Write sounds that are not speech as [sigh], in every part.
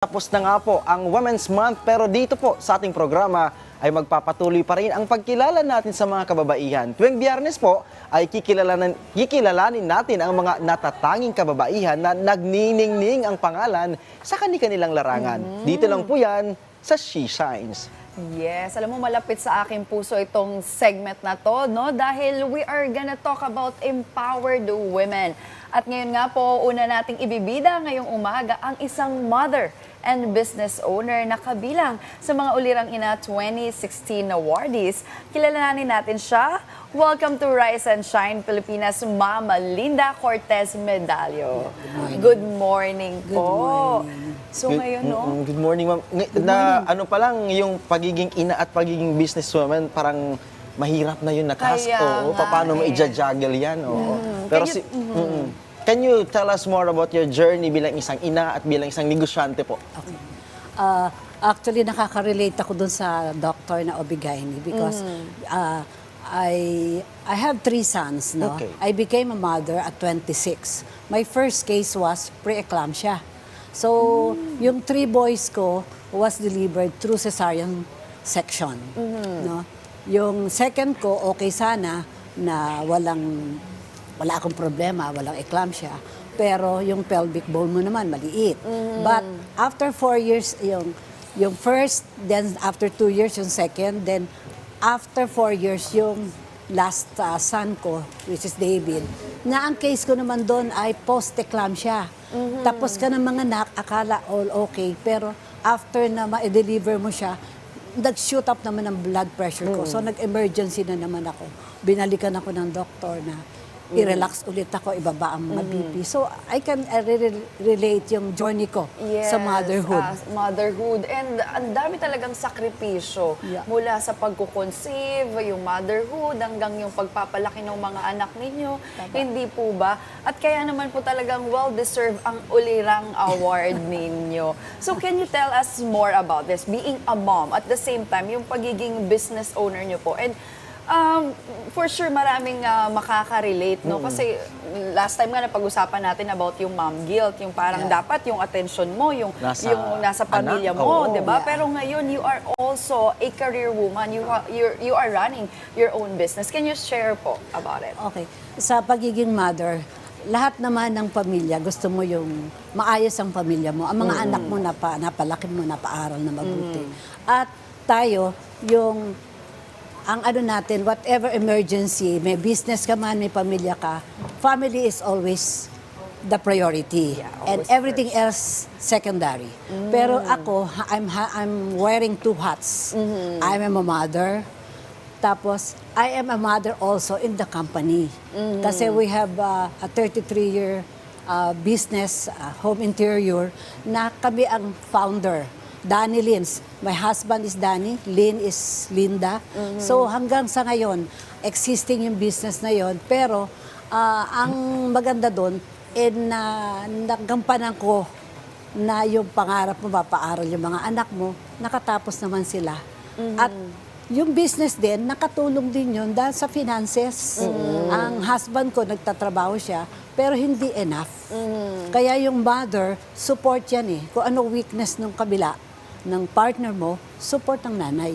Tapos na nga po ang Women's Month pero dito po sa ating programa ay magpapatuloy pa rin ang pagkilala natin sa mga kababaihan. Tuwing biyernes po ay kikilalanin, kikilalanin natin ang mga natatanging kababaihan na nagniningning ang pangalan sa kanilang larangan. Dito lang po yan sa She Shines. Yes, alam mo malapit sa aking puso itong segment na to, no? Dahil we are gonna talk about empowered women. At ngayon nga po, una nating ibibida ngayong umaga ang isang mother and business owner na kabilang sa mga ulirang ina 2016 awardees. Kilalanin natin siya. Welcome to Rise and Shine Pilipinas, Mama Linda Cortez Medallo. Good morning, po. So Good- ngayon, no? mm, Good morning, ma'am. Na ano pa lang yung pagiging ina at pagiging businesswoman parang mahirap na yun na task. Kaya Oo, nga paano mo eh. i-juggle yan? Oo. Pero Can si, you- mm-mm. Can you tell us more about your journey bilang isang ina at bilang isang negosyante po? Uh, actually, nakaka-relate ako dun sa doctor na Obigaini because uh, I I have three sons. No? Okay. I became a mother at 26. My first case was preeclampsia. So, yung three boys ko was delivered through cesarean section. No? Yung second ko, okay sana na walang wala akong problema, walang eclampsia. Pero yung pelvic bone mo naman, maliit. But after four years, yung, yung first, then after two years, yung second, then after four years, yung last uh, son ko, which is David, na ang case ko naman doon ay post-eclampsia. Tapos ka ng mga anak, akala all okay, pero after na ma-deliver mo siya, nag-shoot up naman ang blood pressure ko. So, nag-emergency na naman ako. Binalikan ako ng doktor na i-relax ulit ako, ibaba ang mga BP. So, I can uh, re- relate yung journey ko sa motherhood. as motherhood. And ang dami talagang sakripisyo Yeah. mula sa pagkukonceive, yung motherhood, hanggang yung pagpapalaki ng mga anak ninyo. Hindi po ba? At kaya naman po talagang well-deserved ang ulirang award [laughs] ninyo. So can you tell us more about this? Being a mom, at the same time, yung pagiging business owner nyo po. And Um, for sure, maraming ah, makaka-relate, no? Kasi last time nga napag-usapan natin about yung mom guilt, yung parang Yeah. dapat yung attention mo, yung Nasa yung nasa pamilya anak, mo, oo. 'di ba? Yeah. Pero ngayon you are also a career woman. You you're, you are running your own business. Can you share po about it? Okay. Sa pagiging mother, lahat naman ng pamilya, gusto mo yung maayos ang pamilya mo. Ang mga anak mo, napa, napalaki mo, napaaral na mabuti. At tayo, yung ang ano natin, whatever emergency, may business ka man, may pamilya ka, family is always the priority. Yeah, and everything else secondary. Pero ako, I'm I'm wearing two hats. I'm a mother. Tapos, I am a mother also in the company. Kasi we have uh, a 33-year uh, business, uh, home interior, na kami ang founder. Danny Lins. My husband is Danny, Lynn is Linda. So hanggang sa ngayon, existing yung business na yon. Pero ah, ang maganda doon, eh, na nagampanan ko na yung pangarap mo, mapaaral yung mga anak mo, nakatapos naman sila. At yung business din, nakatulong din yun dahil sa finances. Ang husband ko, nagtatrabaho siya, pero hindi enough. Kaya yung mother, support yan eh. Kung ano weakness ng kabila, ng partner mo, support ng nanay.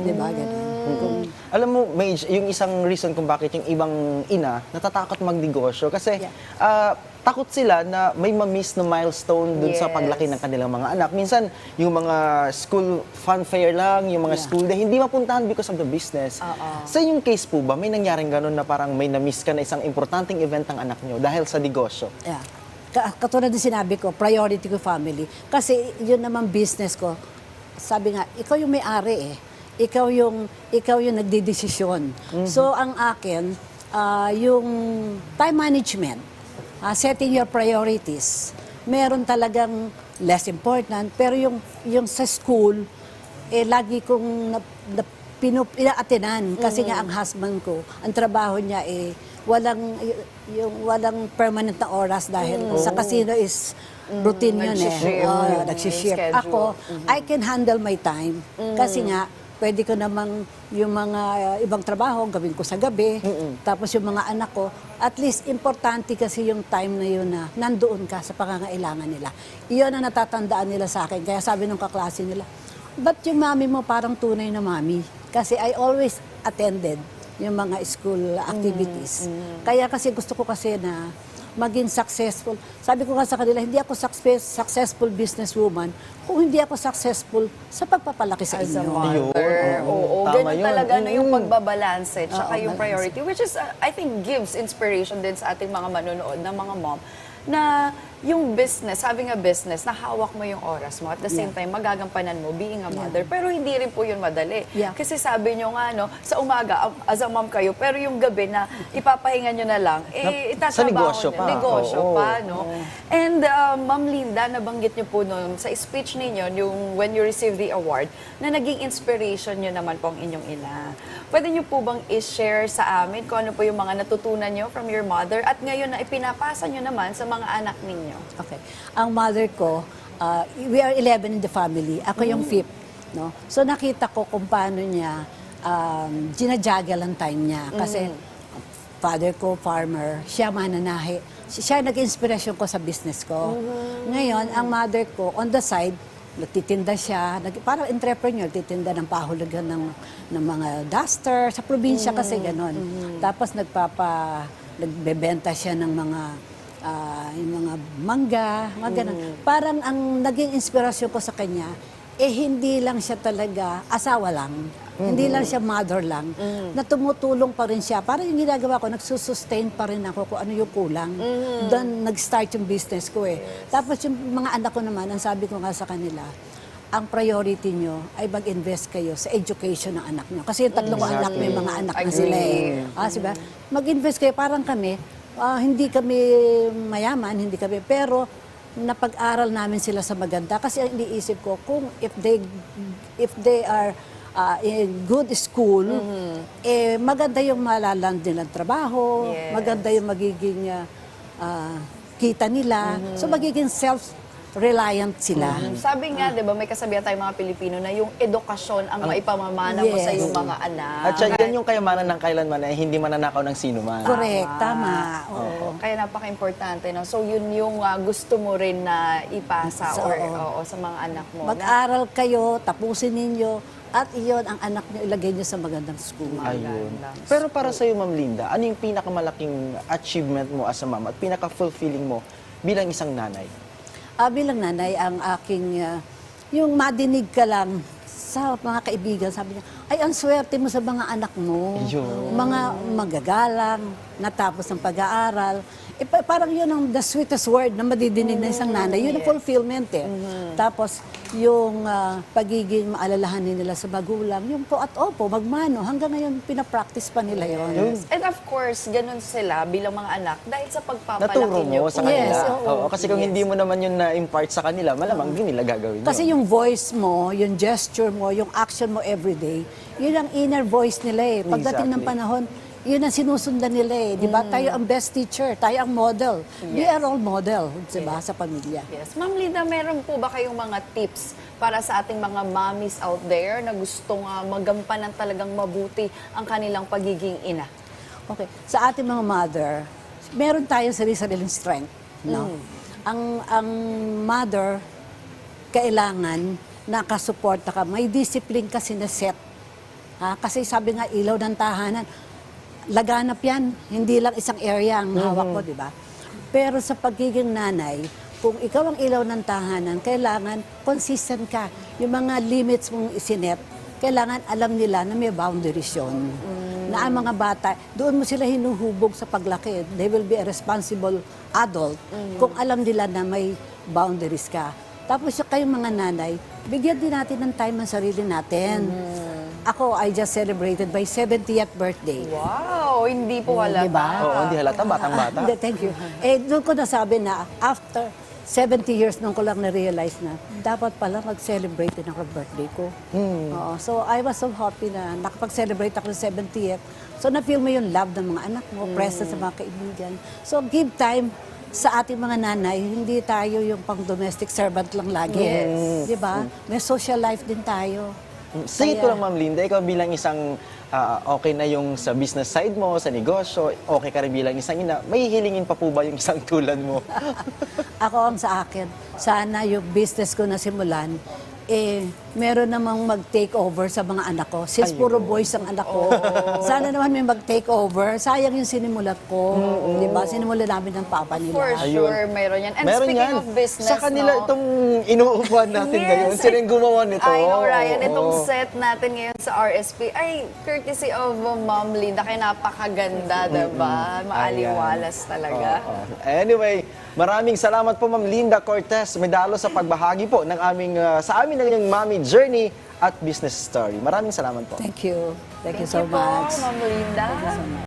Di ba? Ganun. Kung- Alam mo, Mage, yung isang reason kung bakit yung ibang ina natatakot magnegosyo kasi Yeah. ah, takot sila na may ma-miss na milestone dun sa Yes. paglaki ng kanilang mga anak. Minsan, yung mga school fun fair lang, yung mga Yeah. school day, hindi mapuntahan because of the business. Oo. Sa yung case po ba, may nangyaring ganun na parang may na-miss ka na isang importanteng event ng anak nyo dahil sa negosyo? Yeah. Ka- Katulad din sinabi ko, priority ko family. Kasi yun naman business ko. Sabi nga, ikaw yung may-ari eh. Ikaw yung, ikaw yung nagdidesisyon. So, ang akin, ah, yung time management, ah, setting your priorities, meron talagang less important. Pero yung, yung sa school, eh, lagi kong na, na, pinup, inaatinan. Kasi nga ang husband ko, ang trabaho niya eh, walang, yung walang permanent na oras dahil sa casino is routine yun eh. Oo, Mm. Schedule. Ako, I can handle my time. Kasi nga, pwede ko namang yung mga uh, ibang trabaho gawin ko sa gabi. Tapos yung mga anak ko, at least importante kasi yung time na yun na nandoon ka sa pangangailangan nila. Iyon ang natatandaan nila sa akin. Kaya sabi ng kaklase nila, ba't yung mami mo parang tunay na mami? Kasi I always attended yung mga school activities. Kaya kasi gusto ko kasi na maging successful. Sabi ko nga sa kanila, hindi ako success, successful businesswoman kung hindi ako successful sa pagpapalaki sa As a inyo. mother. Ayun. Oo, Tama ganun yun. talaga no, yung Mm. pagbabalanse tsaka Oo, yung balance. priority which is uh, I think gives inspiration din sa ating mga manonood na mga mom na yung business, having a business, nahawak mo yung oras mo. At the same Yeah. time, magagampanan mo being a mother. Pero hindi rin po yun madali. Yeah. Kasi sabi nyo nga, no, sa umaga, um, as a mom kayo, pero yung gabi na ipapahinga nyo na lang, eh, itatrabaho sa negosyo nyo. pa. Negosyo Oo. pa, no? And uh, Ma'am Linda, nabanggit niyo po noon sa speech ninyo, yung when you receive the award, na naging inspiration niyo naman po ang inyong ina. Pwede niyo po bang i-share sa amin kung ano po yung mga natutunan niyo from your mother at ngayon na ipinapasa niyo naman sa mga anak ninyo? Okay. Ang mother ko, uh, we are 11 in the family. Ako yung fifth. No? So nakita ko kung paano niya um, ginajuggle ang time niya. Kasi father ko, farmer, siya mananahi. Siya nag-inspiration ko sa business ko. Ngayon, ang mother ko, on the side, nagtitinda siya, nag, parang entrepreneur, titinda ng pahulugan ng, ng mga duster, sa probinsya kasi ganon. Tapos nagpapa, nagbebenta siya ng mga ah, yung mga mangga, mga ganun. Parang ang naging inspirasyon ko sa kanya, eh hindi lang siya talaga asawa lang. Hindi lang siya mother lang. Na tumutulong pa rin siya. Parang yung ginagawa ko, nagsusustain pa rin ako kung ano yung kulang. Doon nag-start yung business ko eh. Tapos yung mga anak ko naman, ang sabi ko nga sa kanila, ang priority nyo ay mag-invest kayo sa education ng anak nyo. Kasi yung tatlong ko anak, may mga anak na sila eh. Ah, diba? Mag-invest kayo, parang kami, ah, hindi kami mayaman, hindi kami, pero napag-aral namin sila sa maganda kasi ang iniisip ko kung if they if they are ah, in good school eh maganda yung malaland nilang trabaho Yes. maganda yung magiging ah, kita nila. So magiging self reliant sila Sabi nga, di ba, may kasabihan tayong mga Pilipino na yung edukasyon ang maipamamana mo sa Yes. iyong mga anak. At siya, yan yung kayamanan ng kailanman ay hindi mananakaw ng sino man. correct tama oo. Kaya napaka-importante. No? So, yun yung ah, gusto mo rin na ipasa So, or oo. oo, sa mga anak mo. na- mag-aral kayo tapusin ninyo at iyon ang anak niyo ilagay niyo sa magandang school Ayun. Pero para sa iyo, Ma'am Linda, ano yung pinakamalaking achievement mo as a mom at pinaka-fulfilling mo bilang isang nanay? Ah, bilang nanay, ang aking, ah, yung madinig ka lang sa mga kaibigan, sabi niya, ay, ang swerte mo sa mga anak mo. Ayun. Mga magagalang, natapos ng pag-aaral. Eh, pa- parang yun ang the sweetest word na madidinig ng isang nanay. Yun ang fulfillment eh. Tapos, yung ah, pagiging maalalahanin nila sa magulang, yung po at opo, magmano, hanggang ngayon pinapractice pa nila yun. And of course, ganun sila bilang mga anak dahil sa pagpapalaki Naturo niyo mo sa kanila. Yes, oo. Oo, kasi kung hindi mo naman yun na-impart sa kanila, malamang hindi nila gagawin Kasi yun. yung voice mo, yung gesture mo, yung action mo everyday, yun ang inner voice nila eh. Pagdating ng Exactly. panahon, yun ang sinusundan nila eh. Di ba? Tayo ang best teacher, tayo ang model. We are all model, di ba, sa pamilya. Yes. Ma'am Linda, meron po ba kayong mga tips para sa ating mga mommies out there na gustong uh, magampanan talagang mabuti ang kanilang pagiging ina? Okay. Sa ating mga mother, meron tayong sarili-sariling strength. No? Ang, ang mother, kailangan nakasuporta ka. May discipline kasi na set. Ha? Kasi sabi nga, ilaw ng tahanan, laganap yan. Hindi lang isang area ang hawak ko, di ba? Pero sa pagiging nanay, kung ikaw ang ilaw ng tahanan, kailangan consistent ka. Yung mga limits mong isinet, kailangan alam nila na may boundaries yun. Na ang mga bata, doon mo sila hinuhubog sa paglaki. They will be a responsible adult kung alam nila na may boundaries ka. Tapos yung kayong mga nanay, bigyan din natin ng time ang sarili natin. Ako, I just celebrated my 70th birthday. Wow, hindi po halata. Diba? Oo, hindi halata, batang-bata. Hindi, thank you. Eh, doon ko nasabi na after 70 years nung ko lang na-realize na dapat pala mag-celebrate din ako ng birthday ko. Oo, so I was so happy na nakapag-celebrate ako ng 70th. So na-feel mo yung love ng mga anak mo, presence sa mga kaibigan. So give time sa ating mga nanay, hindi tayo yung pang domestic servant lang lagi. Yes. Di ba? May social life din tayo. Sige ko lang, Ma'am Linda, ikaw bilang isang ah, okay na yung sa business side mo, sa negosyo, okay ka rin bilang isang ina, may hilingin pa po ba yung [laughs] isang tulad mo? Ako ang sa akin, sana yung business ko na simulan, eh, meron namang mag-take over sa mga anak ko. Since Ayun. puro boys ang anak ko, sana naman may mag-take over. Sayang yung sinimulat ko. Di ba? Sinimulan namin ng papa nila. For Ayun. sure, meron yan. And Meron speaking yan. of business, Sa kanila no? itong inuupuan natin Yes, ngayon. Sila yung gumawa nito. I know, Ryan. Itong set natin ngayon sa RSP ay courtesy of uh, Ma'am Linda. Kaya napakaganda, diba? Maaliwalas talaga. Oo. Anyway, maraming salamat po Ma'am Linda Cortez Medalo sa pagbahagi po ng aming ah, sa amin ng inyong mommy journey at business story. Maraming salamat po. Thank you. Thank, you Thank so you po, much. Ma'am Linda.